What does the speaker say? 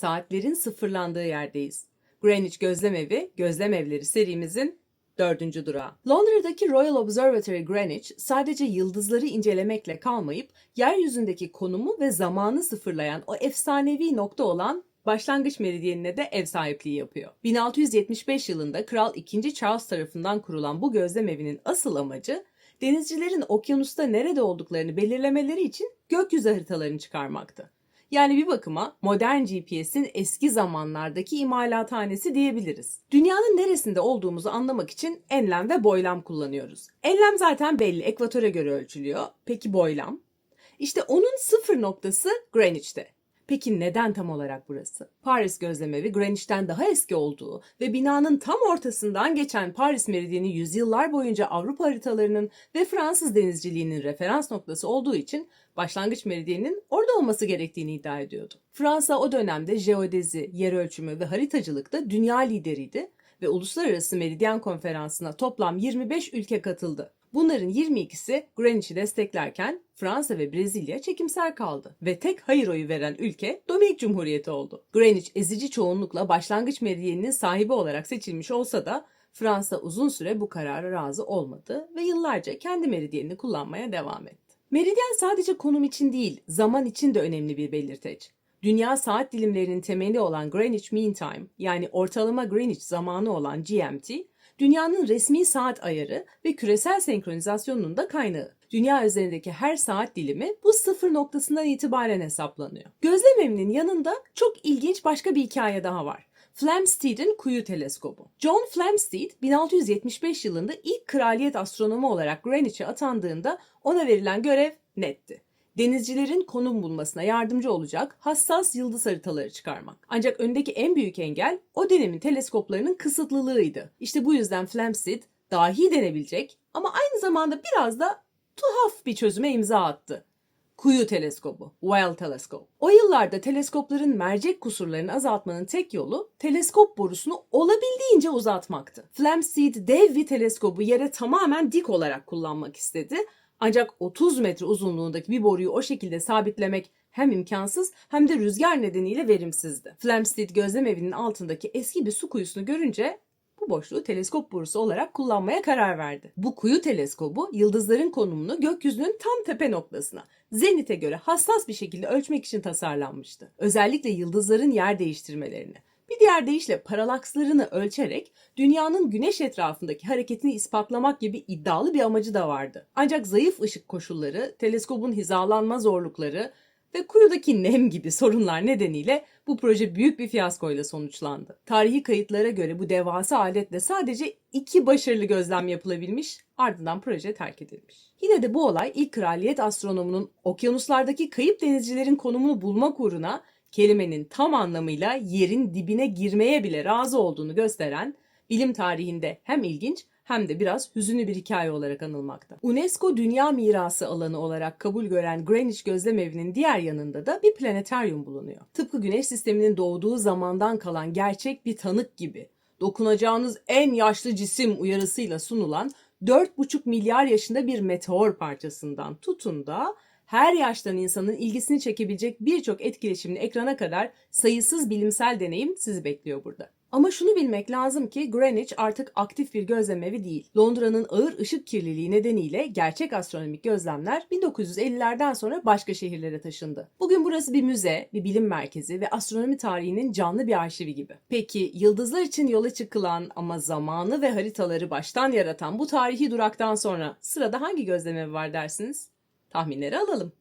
saatlerin sıfırlandığı yerdeyiz. Greenwich Gözlemevi, Gözlem Evleri serimizin dördüncü durağı. Londra'daki Royal Observatory Greenwich sadece yıldızları incelemekle kalmayıp yeryüzündeki konumu ve zamanı sıfırlayan o efsanevi nokta olan başlangıç meridyenine de ev sahipliği yapıyor. 1675 yılında Kral II. Charles tarafından kurulan bu gözlem evinin asıl amacı denizcilerin okyanusta nerede olduklarını belirlemeleri için gökyüzü haritalarını çıkarmaktı. Yani bir bakıma modern GPS'in eski zamanlardaki imalathanesi diyebiliriz. Dünyanın neresinde olduğumuzu anlamak için enlem ve boylam kullanıyoruz. Enlem zaten belli, ekvatora göre ölçülüyor. Peki boylam? İşte onun sıfır noktası Greenwich'te. Peki neden tam olarak burası? Paris gözlemevi Greenwich'ten daha eski olduğu ve binanın tam ortasından geçen Paris meridyeni yüzyıllar boyunca Avrupa haritalarının ve Fransız denizciliğinin referans noktası olduğu için başlangıç meridyeninin orada olması gerektiğini iddia ediyordu. Fransa o dönemde jeodezi, yer ölçümü ve haritacılıkta dünya lideriydi ve Uluslararası Meridyen Konferansı'na toplam 25 ülke katıldı. Bunların 22'si Greenwich'i desteklerken Fransa ve Brezilya çekimser kaldı ve tek hayır oyu veren ülke Dominik Cumhuriyeti oldu. Greenwich ezici çoğunlukla başlangıç meridyeninin sahibi olarak seçilmiş olsa da Fransa uzun süre bu karara razı olmadı ve yıllarca kendi meridyenini kullanmaya devam etti. Meridyen sadece konum için değil, zaman için de önemli bir belirteç. Dünya saat dilimlerinin temeli olan Greenwich Mean Time yani ortalama Greenwich zamanı olan GMT, dünyanın resmi saat ayarı ve küresel senkronizasyonunun da kaynağı. Dünya üzerindeki her saat dilimi bu sıfır noktasından itibaren hesaplanıyor. Gözlem yanında çok ilginç başka bir hikaye daha var. Flamsteed'in kuyu teleskobu. John Flamsteed 1675 yılında ilk kraliyet astronomu olarak Greenwich'e atandığında ona verilen görev netti denizcilerin konum bulmasına yardımcı olacak hassas yıldız haritaları çıkarmak. Ancak öndeki en büyük engel o dönemin teleskoplarının kısıtlılığıydı. İşte bu yüzden Flamsteed dahi denebilecek ama aynı zamanda biraz da tuhaf bir çözüme imza attı. Kuyu teleskobu, Whale Telescope. O yıllarda teleskopların mercek kusurlarını azaltmanın tek yolu teleskop borusunu olabildiğince uzatmaktı. Flamsteed dev bir teleskobu yere tamamen dik olarak kullanmak istedi ancak 30 metre uzunluğundaki bir boruyu o şekilde sabitlemek hem imkansız hem de rüzgar nedeniyle verimsizdi. Flamsteed gözlem evinin altındaki eski bir su kuyusunu görünce bu boşluğu teleskop borusu olarak kullanmaya karar verdi. Bu kuyu teleskobu yıldızların konumunu gökyüzünün tam tepe noktasına, zenite göre hassas bir şekilde ölçmek için tasarlanmıştı. Özellikle yıldızların yer değiştirmelerini, diğer deyişle paralakslarını ölçerek dünyanın güneş etrafındaki hareketini ispatlamak gibi iddialı bir amacı da vardı. Ancak zayıf ışık koşulları, teleskobun hizalanma zorlukları ve kuyudaki nem gibi sorunlar nedeniyle bu proje büyük bir fiyaskoyla sonuçlandı. Tarihi kayıtlara göre bu devasa aletle sadece iki başarılı gözlem yapılabilmiş, ardından proje terk edilmiş. Yine de bu olay ilk kraliyet astronomunun okyanuslardaki kayıp denizcilerin konumunu bulmak uğruna kelimenin tam anlamıyla yerin dibine girmeye bile razı olduğunu gösteren bilim tarihinde hem ilginç hem de biraz hüzünlü bir hikaye olarak anılmakta. UNESCO Dünya Mirası alanı olarak kabul gören Greenwich Gözlem Evi'nin diğer yanında da bir planetaryum bulunuyor. Tıpkı Güneş sisteminin doğduğu zamandan kalan gerçek bir tanık gibi dokunacağınız en yaşlı cisim uyarısıyla sunulan 4,5 milyar yaşında bir meteor parçasından tutun da her yaştan insanın ilgisini çekebilecek birçok etkileşimli ekrana kadar sayısız bilimsel deneyim sizi bekliyor burada. Ama şunu bilmek lazım ki Greenwich artık aktif bir gözlemevi değil. Londra'nın ağır ışık kirliliği nedeniyle gerçek astronomik gözlemler 1950'lerden sonra başka şehirlere taşındı. Bugün burası bir müze, bir bilim merkezi ve astronomi tarihinin canlı bir arşivi gibi. Peki yıldızlar için yola çıkılan ama zamanı ve haritaları baştan yaratan bu tarihi duraktan sonra sırada hangi gözlemevi var dersiniz? Tahminleri alalım.